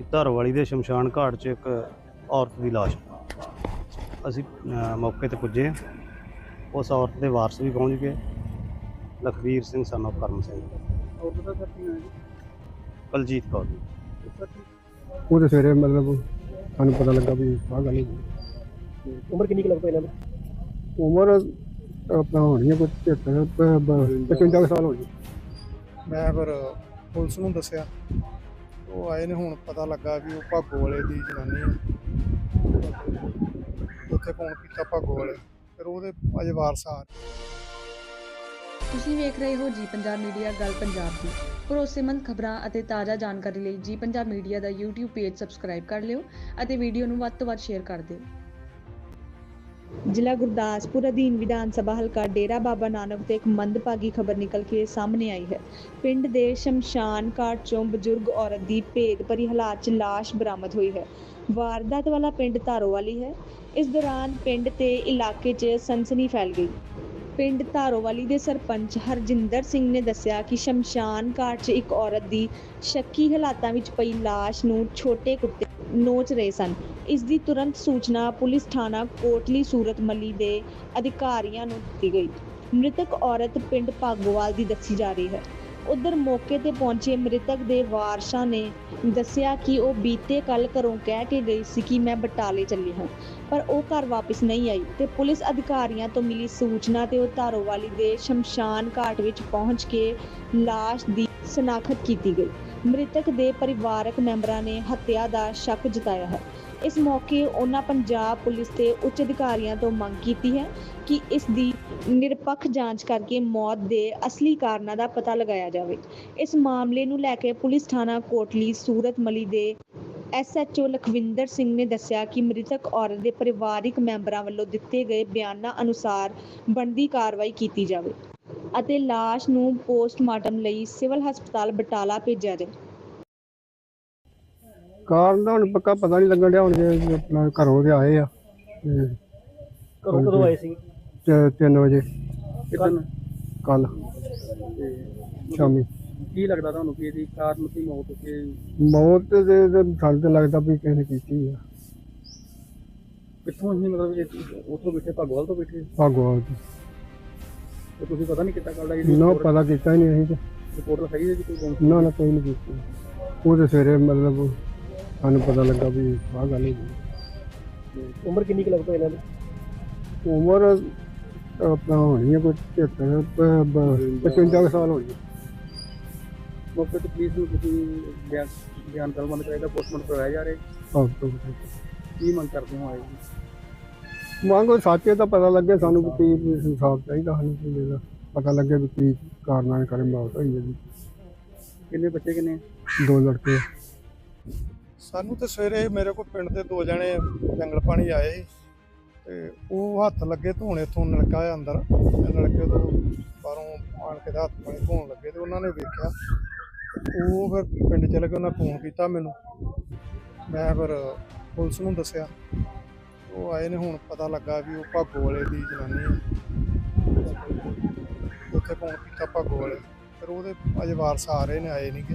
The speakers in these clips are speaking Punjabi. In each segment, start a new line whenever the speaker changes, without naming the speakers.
ਕਿ ਧਰਵਾਲੀ ਦੇ ਸ਼ਮਸ਼ਾਨ ਘਾਟ 'ਚ ਇੱਕ ਔਰਤ ਦੀ ਲਾਸ਼ ਅਸੀਂ ਮੌਕੇ ਤੇ ਪੁੱਜੇ। ਉਸ ਔਰਤ ਦੇ ਵਾਰਸ ਵੀ ਪਹੁੰਚ ਗਏ। Lakhvir Singh son of Karam Singh.
ਔਰਤ ਦਾ ਸਰ ਕੀ ਨਾਮ
ਬਲਜੀਤ ਕੌਰ
ਹੈ ਸਰ
ਉਹ ਤੇ ਸਵੇਰੇ ਮਤਲਬ ਸਾਨੂੰ ਪਤਾ ਲੱਗਾ ਵੀ ਆਹ ਗੱਲ ਹੋਈ।
ਉਮਰ ਕਿੰਨੀ ਕੁ ਲੱਗਦਾ ਇਹਨਾਂ ਦੀ?
ਉਮਰ ਆਪਣਾ ਹੋਣੀ ਹੈ ਕੋਈ 73 55 ਸਾਲ ਹੋ ਗਈ
ਮੈਂ ਫਿਰ ਪੁਲਿਸ ਨੂੰ ਦੱਸਿਆ। ਉਹ ਆਏ ਨੇ, ਹੁਣ ਪਤਾ ਲੱਗਾ ਵੀ ਉਹ ਭਾਗੋ ਵਾਲੇ ਦੀ ਜਨਾਨੀ ਹੈ ਉੱਥੇ ਫੋਨ ਕੀਤਾ ਭਾਗੋ ਵਾਲੇ? ਫਿਰ ਉਹਦੇ ਅਜੇ ਵਾਰਸ ਆ
ਤੁਸੀਂ ਵੇਖ ਰਹੇ ਹੋ ਜੀ ਪੰਜਾਬ ਮੀਡੀਆ, ਗੱਲ ਪੰਜਾਬ ਦੀ। ਭਰੋਸੇਮੰਦ ਖਬਰਾਂ ਅਤੇ ਤਾਜ਼ਾ ਜਾਣਕਾਰੀ ਲਈ ਜੀ ਪੰਜਾਬ ਮੀਡੀਆ ਦਾ YouTube ਪੇਜ ਸਬਸਕ੍ਰਾਈਬ ਕਰ ਲਿਓ ਅਤੇ ਵੀਡੀਓ ਨੂੰ ਵੱਧ ਤੋਂ ਵੱਧ ਸ਼ੇਅਰ ਕਰ ਦਿਓ। ਜ਼ਿਲ੍ਹਾ ਗੁਰਦਾਸਪੁਰ ਅਧੀਨ ਵਿਧਾਨ ਸਭਾ ਹਲਕਾ ਡੇਰਾ ਬਾਬਾ ਨਾਨਕ ਤੋਂ ਇੱਕ ਮੰਦਭਾਗੀ ਖਬਰ ਨਿਕਲ ਕੇ ਸਾਹਮਣੇ ਆਈ ਹੈ। ਪਿੰਡ ਦੇ ਸ਼ਮਸ਼ਾਨ ਘਾਟ ਚੋਂ ਬਜ਼ੁਰਗ ਔਰਤ ਦੀ ਭੇਦ ਭਰੀ ਹਾਲਾਤ 'ਚ ਲਾਸ਼ ਬਰਾਮਦ ਹੋਈ ਹੈ। ਵਾਰਦਾਤ ਵਾਲਾ ਪਿੰਡ ਧਾਰੋਵਾਲੀ ਹੈ। ਇਸ ਦੌਰਾਨ ਪਿੰਡ ਤੇ ਇਲਾਕੇ 'ਚ ਸਨਸਨੀ ਫੈਲ ਗਈ। ਪਿੰਡ ਧਾਰੋਵਾਲੀ ਦੇ ਸਰਪੰਚ ਹਰਜਿੰਦਰ ਸਿੰਘ ਨੇ ਦੱਸਿਆ ਕਿ ਸ਼ਮਸ਼ਾਨ ਘਾਟ 'ਚ ਇੱਕ ਔਰਤ ਦੀ ਸ਼ੱਕੀ ਹਾਲਾਤਾਂ ਵਿੱਚ ਪਈ ਲਾਸ਼ ਨੂੰ ਛੋਟੇ ਕੁੱਤੇ ਨੋਚ ਰਹੇ ਸਨ। ਇਸ ਦੀ ਤੁਰੰਤ ਸੂਚਨਾ ਪੁਲਿਸ ਥਾਣਾ ਕੋਟਲੀ ਸੂਰਤ ਮੱਲੀ ਦੇ ਅਧਿਕਾਰੀਆਂ ਨੂੰ ਦਿੱਤੀ ਗਈ। ਮ੍ਰਿਤਕ ਔਰਤ ਪਿੰਡ ਭਾਗੋਵਾਲ ਦੀ ਦੱਸੀ ਜਾ ਰਹੀ ਹੈ। ਉਧਰ ਮੌਕੇ ਤੇ ਪਹੁੰਚੇ ਮ੍ਰਿਤਕ ਦੇ ਵਾਰਸਾਂ ਨੇ ਦੱਸਿਆ ਕਿ ਉਹ ਬੀਤੇ ਕੱਲ ਘਰੋਂ ਕਹਿ ਕੇ ਗਈ ਸੀ ਕਿ ਮੈਂ ਬਟਾਲੇ ਚੱਲੀ ਹਾਂ, ਪਰ ਉਹ ਘਰ ਵਾਪਸ ਨਹੀਂ ਆਈ ਤੇ ਪੁਲਿਸ ਅਧਿਕਾਰੀਆਂ ਤੋਂ ਮਿਲੀ ਸੂਚਨਾ ਤੇ ਉਹ ਧਾਰੋਵਾਲੀ ਦੇ ਸ਼ਮਸ਼ਾਨ ਘਾਟ ਵਿੱਚ ਪਹੁੰਚ ਕੇ ਲਾਸ਼ ਦੀ ਸ਼ਨਾਖਤ ਕੀਤੀ ਗਈ। ਮ੍ਰਿਤਕ ਦੇ ਪਰਿਵਾਰਕ ਮੈਂਬਰਾਂ ਨੇ ਹੱਤਿਆ ਦਾ ਸ਼ੱਕ ਜਤਾਇਆ ਹੈ। ਇਸ ਮੌਕੇ ਉਹਨਾਂ ਪੰਜਾਬ ਪੁਲਿਸ ਤੇ ਉੱਚ ਅਧਿਕਾਰੀਆਂ ਤੋਂ ਮੰਗ ਕੀਤੀ ਹੈ ਕਿ ਇਸ ਦੀ ਨਿਰਪੱਖ ਜਾਂਚ ਕਰਕੇ ਮੌਤ ਦੇ ਅਸਲੀ ਕਾਰਨਾਂ ਦਾ ਪਤਾ ਲਗਾਇਆ ਜਾਵੇ। ਇਸ ਮਾਮਲੇ ਨੂੰ ਲੈ ਕੇ ਪੁਲਿਸ ਥਾਣਾ ਕੋਟਲੀ ਸੂਰਤ ਮਲੀ ਦੇ ਐਸਐਚਓ ਲਖਵਿੰਦਰ ਸਿੰਘ ਨੇ ਦੱਸਿਆ ਕਿ ਮ੍ਰਿਤਕ ਔਰਤ ਦੇ ਪਰਿਵਾਰਿਕ ਮੈਂਬਰਾਂ ਵੱਲੋਂ ਦਿੱਤੇ ਗਏ ਬਿਆਨਾਂ ਅਨੁਸਾਰ ਬਣਦੀ ਕਾਰਵਾਈ ਕੀਤੀ ਜਾਵੇ। ਅਤੇ ਲਾਸ਼ ਨੂੰ ਪੋਸਟਮਾਰਟਮ ਲਈ ਸਿਵਲ ਹਸਪਤਾਲ ਬਟਾਲਾ ਭੇਜਿਆ ਜਾਵੇ
ਕਾਰਨ ਦਾ ਹੁਣ ਪੱਕਾ ਪਤਾ ਨਹੀਂ ਲੱਗਣ ਡਿਆ ਹੁਣ ਜੇ ਆਪਣਾ ਘਰੋਂ ਦੇ ਆਏ ਆ ਤੇ
ਘਰੋਂ ਕਦੋਂ ਆਏ ਸੀ?
3 ਵਜੇ।
ਕਿਦਨ
ਕੱਲ ਸ਼ਾਮੀ।
ਕੀ ਲੱਗਦਾ ਤੁਹਾਨੂੰ ਕਿ ਇਹਦੀ ਕਾਰਨ ਕੀ ਮੌਤ ਕਿ?
ਮੌਤ ਤੇ ਤੇ ਸਾਨੂੰ ਤਾਂ ਲੱਗਦਾ ਵੀ ਕਿਸੇ ਨੇ ਕੀਤੀ ਆ।
ਕਿੱਥੋਂ ਅਸੀਂ ਮਤਲਬ ਇਹ ਉੱਥੋਂ ਬੈਠੇ ਭਗਵਾਲ ਤੋਂ ਬੈਠੇ?
ਭਾਗਵਾਲ ਦੀ
ਤੇ ਤੁਸੀਂ ਪਤਾ ਨਹੀਂ ਕਿੱਦਾਂ ਕਰਦਾ
ਨਾ ਪਤਾ ਕੀਤਾ ਹੀ ਨਹੀਂ ਅਸੀਂ ਤੇ।
ਰਿਪੋਰਟ ਸਹੀ ਹੈ ਜੀ ਕੋਈ
ਨਾ ਨਾ ਕੋਈ ਨਹੀਂ ਕੀਤੀ। ਉਹ ਤੇ ਸਵੇਰੇ ਮਤਲਬ ਸਾਨੂੰ ਪਤਾ ਲੱਗਾ ਵੀ ਆਹ ਗੱਲ ਹੋਈ।
ਉਮਰ ਕਿੰਨੀ ਕੁ ਲੱਗਦਾ ਇਹਨਾਂ ਦੀ?
ਉਮਰ ਆਪਣਾ ਹੋਣੀ ਹੈ ਕੋਈ 73 55 ਸਾਲ ਹੋ। ਗਈ
ਮੌਕੇ ਤੇ ਪੁਲਿਸ ਨੂੰ ਤੁਸੀਂ ਬਿਆਨ ਬਿਆਨ ਕਰਵਾਉਣਾ ਚਾਹੀਦਾ ਪੋਸਟਮਾਰਟਮ ਕਰਵਾਇਆ ਜਾ ਰਿਹਾ
ਆਹ ਤੋਂ
ਕੀ ਮੰਗ ਕਰਦੇ ਹੋ ਆਏ ਜੀ?
ਮੰਗੋ ਸੱਚੇ ਤਾਂ ਪਤਾ ਲੱਗੇ ਸਾਨੂੰ ਵੀ ਕੀ ਹਿਸਾਬ ਚਾਹੀਦਾ ਸਾਨੂੰ ਕੀ ਇਹਦਾ ਪਤਾ ਲੱਗੇ ਵੀ ਕੀ ਕਾਰਨਾਂ ਨੇ ਕਰੇ ਮੌਤ ਹੋਈ ਹੈ ਜੀ।
ਕਿੰਨੇ ਬੱਚੇ ਕਿੰਨੇ?
ਦੋ ਲੜਕੇ।
ਸਾਨੂੰ ਤੇ ਸਵੇਰੇ ਮੇਰੇ ਕੋਲ ਪਿੰਡ ਦੇ ਦੋ ਜਣੇ ਜੰਗਲ ਪਾਣੀ ਆਏ ਸੀ ਤੇ ਉਹ ਹੱਥ ਲੱਗੇ ਧੋਣੇ ਤੋਂ ਨਲਕਾ ਆ ਅੰਦਰ। ਤੇ ਨਲਕੇ ਤੋਂ ਬਾਹਰੋਂ ਆਣ ਕੇ ਹੱਥ ਪਾਣੀ ਧੋਣ ਲੱਗੇ ਤੇ ਉਹਨਾਂ ਨੇ ਵੇਖਿਆ। ਉਹ ਫਿਰ ਪਿੰਡ ਚਲੇ ਗਏ ਉਹਨਾਂ ਫੋਨ ਕੀਤਾ ਮੈਨੂੰ। ਮੈਂ ਫਿਰ ਪੁਲਿਸ ਨੂੰ ਦੱਸਿਆ। ਉਹ ਆਏ ਨੇ, ਹੁਣ ਪਤਾ ਲੱਗਾ ਵੀ ਉਹ ਭਾਗੋ ਵਾਲੇ ਦੀ ਜਨਾਨੀ ਹੈ ਉੱਥੇ ਫੋਨ ਕੀਤਾ ਭਾਗੋ ਵਾਲੇ। ਫਿਰ ਉਹਦੇ ਅਜੇ ਵਾਰਸ ਆ ਰਹੇ ਨੇ, ਆਏ ਨਹੀਂ ਕਿ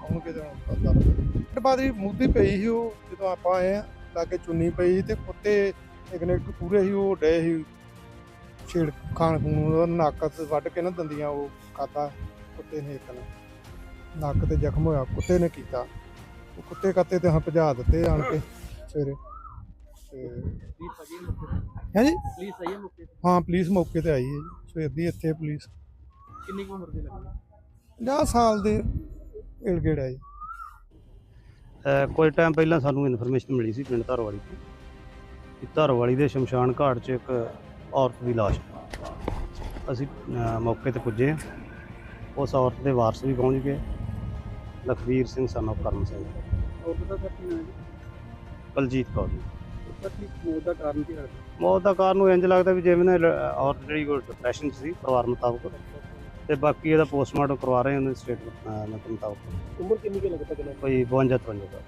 ਆਉਣਗੇ ਤੇ ਹੁਣ ਪਤਾ ਲੱਗੂ ਬਾਅਦ ਹੀ ਪਈ ਸੀ ਉਹ, ਜਦੋਂ ਆਪਾਂ ਆਏ ਆ, ਲਾਗੇ ਚੁੰਨੀ ਪਈ ਸੀ ਤੇ ਕੁੱਤੇ ਇੱਕ ਨੇ ਪੂਰੇ ਸੀ, ਉਹ ਡੇ ਸੀ। ਛੇੜ, ਖਾਣ ਖੂਨ ਉਹਦਾ ਨੱਕ ਤੇ ਵੱਢ ਕੇ ਨਾ ਦੰਦੀਆਂ, ਉਹ ਖਾਤਾ ਕੁੱਤੇ ਨੇ ਇੱਕ ਨੱਕ ਤੇ ਜ਼ਖਮ ਹੋਇਆ, ਕੁੱਤੇ ਨੇ ਕੀਤਾ। ਉਹ ਕੁੱਤੇ ਕੱਤੇ ਤੇ ਹਾਂ ਭਜਾ ਦਿੱਤੇ ਆਣ ਕੇ, ਸਵੇਰੇ।
ਹੈ
ਜੀ
ਪੁਲਿਸ ਹੈ ਮੌਕੇ ਤੇ?
ਹਾਂ ਪੁਲਿਸ ਮੌਕੇ ਤੇ ਆਈ ਹੈ ਜੀ। ਸਵੇਰ ਦੀ ਇੱਥੇ ਪੁਲਿਸ।
ਕਿੰਨੀ ਕੁ ਉਮਰ ਦੀ ਲੱਗਦੀ?
50 ਸਾਲ ਦੇ ਇਲਗੇੜ ਹੈ ਜੀ।
ਅ, ਕੁਝ ਟਾਈਮ ਪਹਿਲਾਂ ਸਾਨੂੰ ਇਨਫੋਰਮੇਸ਼ਨ ਮਿਲੀ ਸੀ ਪਿੰਡ ਧਾਰੋਵਾਲੀ ਤੋਂ ਕਿ ਧਾਰੋਵਾਲੀ ਦੇ ਸ਼ਮਸ਼ਾਨ ਘਾਟ 'ਚ ਇੱਕ ਔਰਤ ਦੀ ਲਾਸ਼ ਅਸੀਂ ਅ, ਮੌਕੇ ਤੇ ਪੁੱਜੇ। ਹਾਂ। ਉਸ ਔਰਤ ਦੇ ਵਾਰਸ ਵੀ ਪਹੁੰਚ ਗਏ। ਲਖਵੀਰ ਸਿੰਘ of ਕਰਮ ਸਿੰਘ।
ਔਰਤ ਦਾ ਸਰ ਕੀ ਨਾਮ ਹੈ ਜੀ?
ਬਲਜੀਤ ਕੌਰ
ਕੀ ਮੌਤ ਦਾ ਕਾਰਨ ਕੀ ਲੱਗਦਾ?
ਮੌਤ ਦਾ ਕਾਰਨ ਨੂੰ ਇੰਜ ਲੱਗਦਾ ਵੀ ਜਿਵੇਂ ਨਾ ਔਰਤ ਜਿਹੜੀ ਕੋਈ ਡਿਪਰੈਸ਼ਨ ਸੀ ਪਰਿਵਾਰ ਮੁਤਾਬਕ। ਤੇ ਬਾਕੀ ਇਹਦਾ ਪੋਸਟਮਾਰਟਮ ਕਰਵਾ ਰਹੇ ਹਾਂ ਉਹਦੇ ਸਟੇਟਮੈਂਟ ਮੁਤਾਬਕ।
ਉਮਰ ਕਿੰਨੀ ਕੁ ਲੱਗਦਾ ਕਿੰਨਾ
ਕੋਈ 52 53 ਦਾ